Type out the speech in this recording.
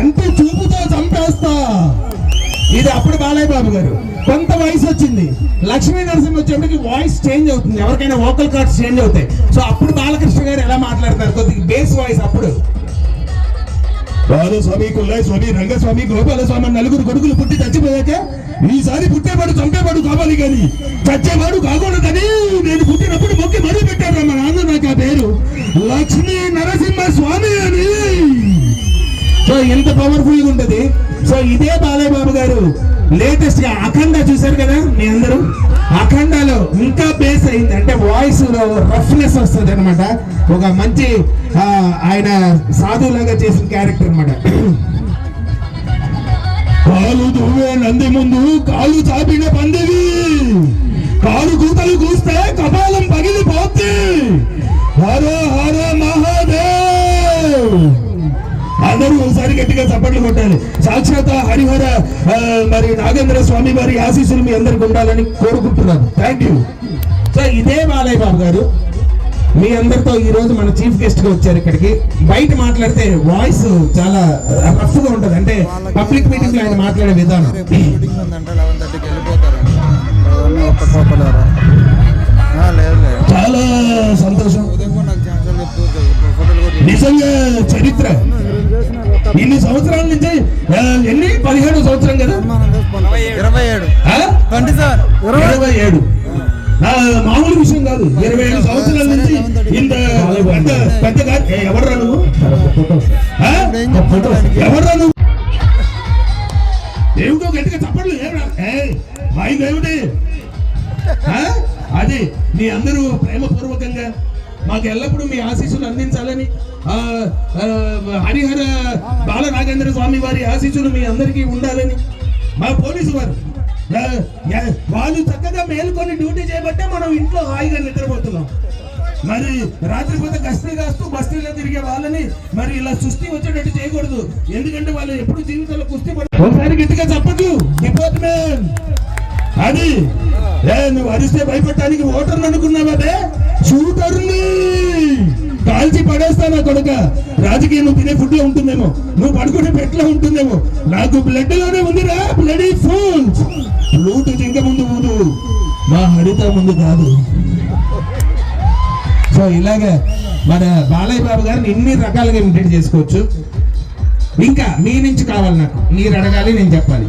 కంటి చూపుతో చంపేస్తా. ఇది అప్పుడు బాలయ్య బాబు గారు. కొంత వయసు వచ్చింది. లక్ష్మీ నరసింహ వచ్చేప్పటికి వాయిస్ చేంజ్ అవుతుంది. ఎవరికైనా వోకల్ కార్డ్స్ చేంజ్ అవుతాయి. సో అప్పుడు బాలకృష్ణ గారు ఎలా మాట్లాడతారు? కొద్దిగా బేస్ వాయిస్ అప్పుడు. బాలస్వామి కుల్లాయస్వామి రంగస్వామి గోపాలస్వామి నలుగురు కొడుకులు పుట్టి చచ్చిపోయాక ఈసారి పుట్టేవాడు చంపేవాడు కావాలి కానీ చచ్చేవాడు కాకూడదని నేను పుట్టినప్పుడు మొక్కి మరీ పెట్టారు మా నాన్న నాకు ఆ పేరు లక్ష్మీ నరసింహ. ఎంత పవర్ఫుల్గా ఉంటది సో ఇదే బాలయ్య బాబు గారు లేటెస్ట్గా అఖండ చూశారు కదా మీ అందరూ? అఖండలో ఇంకా బేస్ అయింది. అంటే వాయిస్లో రఫ్నెస్ వస్తుంది అనమాట ఒక మంచి ఆయన సాధువులాగా చేసిన క్యారెక్టర్ అనమాట కాలు దువ్వే నంది ముందు కాలు చాపిన పందివి. కాలు కూతలు కూస్తే కపాలం పగిలిపోతే గట్టిగా చప్పట్లు కొట్టాలి సాక్షాత్ హరిహర మరి నాగేంద్ర స్వామి వారి ఆశీస్సులు మీ అందరికి ఉండాలని కోరుకుంటున్నాను. థ్యాంక్ యూ సో ఇదే బాలయ్య బాబు గారు. మీ అందరితో ఈ రోజు మన చీఫ్ గెస్ట్గా వచ్చారు ఇక్కడికి. బయట మాట్లాడితే వాయిస్ చాలా రఫ్గా ఉంటది. అంటే పబ్లిక్ మీటింగ్లో ఆయన మాట్లాడే విధానం. లేదు లేదు. ఇన్ని సంవత్సరాల నుంచి ఎన్ని? పదిహేడు సంవత్సరం కదా? ఇరవై ఏడు. ఇరవై ఏడు. మామూలు విషయం కాదు. ఇరవై ఏడు సంవత్సరాల నుంచి ఇంత పెద్ద పెద్దగా నువ్వు? ఎవర్రా నువ్వు? ఏమిటో గట్టిగా చెప్పండి ఏమరా ఆ? అది మీ అందరూ ప్రేమపూర్వకంగా మాకు ఎల్లప్పుడూ మీ ఆశీస్సులు అందించాలని హరిహర బాలనాగేంద్ర స్వామి వారి ఆశీస్సులు మీ అందరికీ ఉండాలని. మా పోలీసు వారు వాళ్ళు చక్కగా మేల్కొని డ్యూటీ చేయబట్టే మనం ఇంట్లో హాయిగా నిద్రపోతున్నాం. మరి రాత్రిపూట గస్తీ కాస్తూ బస్తీలో తిరిగే వాళ్ళని మరి ఇలా సుస్థి వచ్చేటట్టు చేయకూడదు. ఎందుకంటే వాళ్ళు ఎప్పుడు జీవితంలో కుస్తీ పడ ఒకసారి గట్టిగా చెప్పదు డిపార్ట్మెంట్. అది ఏ నువ్వు అరిస్తే భయపడటానికి ఓటర్లు అనుకున్నావా కాల్చి కొడుక? రాజకీయం నువ్వు తినే ఫుడ్లో ఉంటుందేమో. నువ్వు పడుకునే పెట్లో ఉంటుందేమో. నాకు బ్లడ్లోనే ఉందిరా బ్లడ్ ఫుల్ బ్లూటూత్ జింక ముందు ఊదు. మా హరిత ముందు కాదు. సో ఇలాగే మన బాలయ్య బాబు గారిని ఇన్ని రకాలుగా ఇమిటేట్ చేసుకోవచ్చు. ఇంకా మీ నుంచి కావాలి నాకు. మీరు అడగాలి నేను చెప్పాలి.